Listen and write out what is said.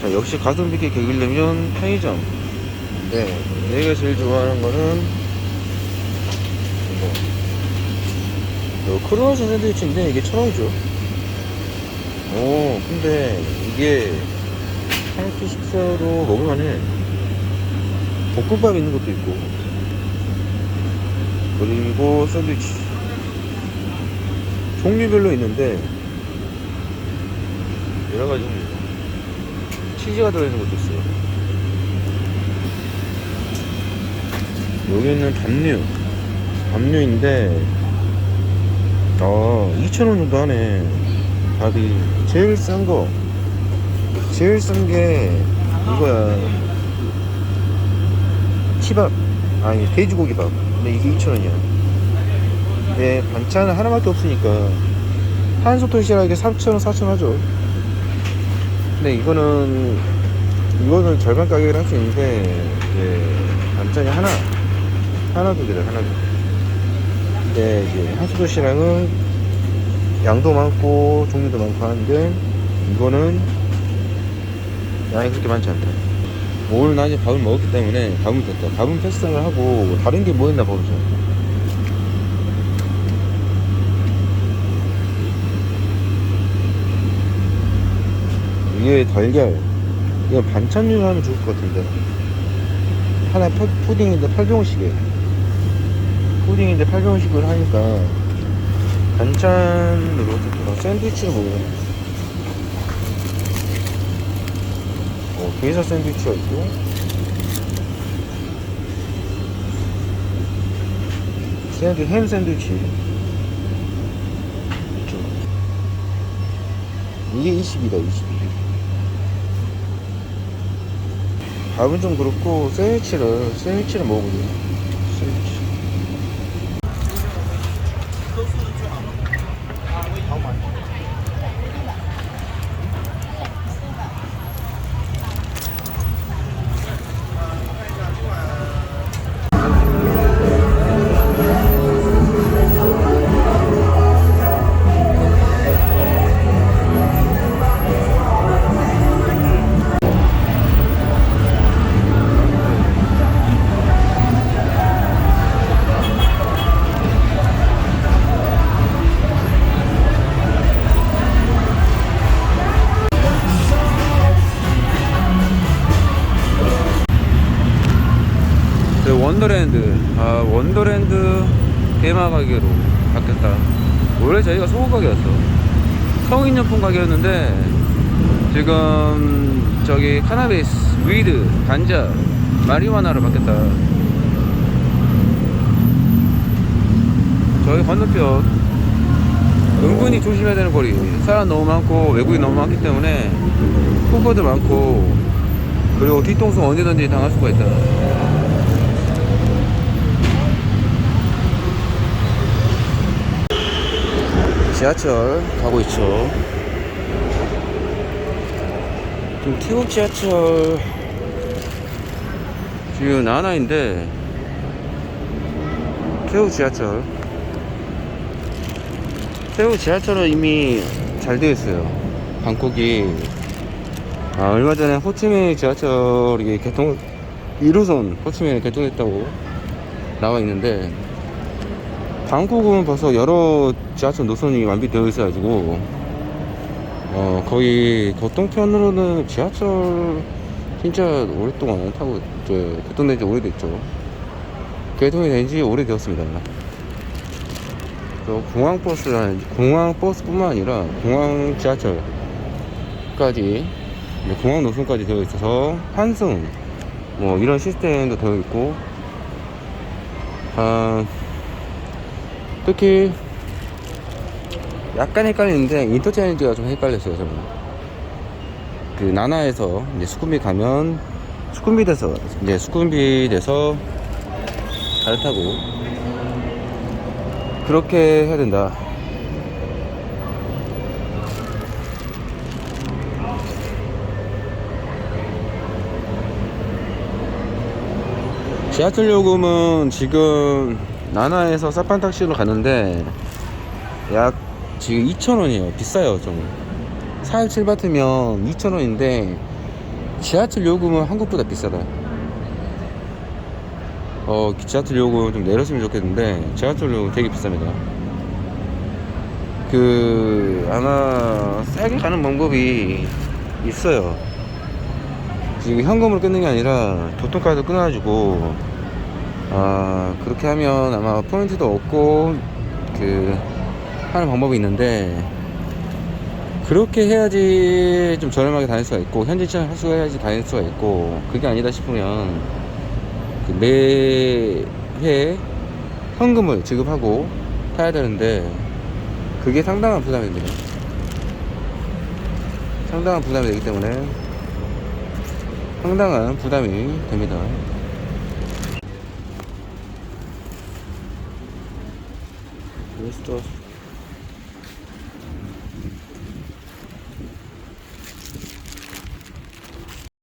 자, 역시 가성비 있게 먹이려면 편의점. 네, 내가 제일 좋아하는 거는 이거. 이거 크루아상 샌드위치인데 이게 천 원이죠. 오, 근데 이게 한끼 식사로 먹을만해. 볶음밥 있는 것도 있고. 그리고 샌드위치. 종류별로 있는데 여러 가지 종류. 치즈가 들어있는 것도 있어요. 여기는 담류. 담류인데, 어, 2,000원 정도 하네. 밥이. 제일 싼 거. 제일 싼 게, 이거야. 치밥. 아니, 돼지고기 밥. 근데 이게 2,000원이야. 네, 반찬 하나밖에 없으니까. 한솥 도시락에 3,000원, 4,000원 하죠. 근데 이거는 이거는 절반 가격을 할 수 있는데 이제 반찬이 하나 하나 두 개를 하나 두 개. 근데 이제 한수도시락은 양도 많고 종류도 많고 하는데 이거는 양이 그렇게 많지 않다. 오늘 나 이제 밥을 먹었기 때문에 밥은 됐다. 밥은 패스를 하고 다른 게 뭐 있나 보자. 이게 달걀. 이거 반찬류로 하면 좋을 것 같은데. 하나 푸, 푸딩인데 800원씩이에요 푸딩인데 800원씩을 하니까 반찬으로 좋더라 샌드위치를 먹어요 어, 게이사 샌드위치가 있고. 샌드 햄 샌드위치. 있죠. 이게 20이다 20 밥은 좀 그렇고 샌드위치를 샌드위치를 먹어보자 네, 원더랜드 아 원더랜드 대마 가게로 바뀌었다. 원래 저희가 소고 가게였어. 성인용품 가게였는데 지금 저기 카나비스 위드 단자 마리화나로 바뀌었다. 저희 건너편 은근히 조심해야 되는 거리. 사람 너무 많고 외국인 너무 많기 때문에 푸퍼도 많고 그리고 뒤통수 언제든지 당할 수가 있다 지하철 가고 있죠. 지금 태국 지하철 지금 나나인데 태국 지하철 태국 지하철은 이미 잘 되어 있어요. 방콕이 아, 얼마 전에 호치민 지하철이 개통 1호선 호치민에 개통했다고 나와 있는데 방콕은 벌써 여러 지하철 노선이 완비되어 있어가지고 어 거의 교통편으로는 지하철 진짜 오랫동안 타고 저 개통된 지 오래됐죠. 개통이 된 지 오래되었습니다. 또 공항버스라는 공항버스뿐만 아니라 공항 지하철까지 공항 노선까지 되어 있어서 환승 뭐 이런 시스템도 되어 있고 아 특히 약간 헷갈리는데 인터체인지가 좀 헷갈렸어요 저는. 그 나나에서 이제 수쿰비 가면 수쿰비 돼서 이제 수쿰비 돼서 갈아타고 그렇게 해야 된다. 지하철 요금은 지금 나나에서 사판탁시로 가는데 약 지금 2,000원이에요. 비싸요, 좀. 4일 7바트면 2,000원인데 지하철 요금은 한국보다 비싸다. 어, 지하철 요금 좀 내렸으면 좋겠는데, 지하철 요금 되게 비쌉니다. 그, 아마, 싸게 가는 방법이 있어요. 지금 현금으로 끊는 게 아니라, 교통카드 끊어가지고, 아, 그렇게 하면 아마 포인트도 없고, 그, 하는 방법이 있는데, 그렇게 해야지 좀 저렴하게 다닐 수가 있고 현지차 하수해야지 다닐 수가 있고 그게 아니다 싶으면 그 매회 현금을 지급하고 타야 되는데 그게 상당한 부담입니다. 상당한 부담이 되기 때문에 상당한 부담이 됩니다. gustos.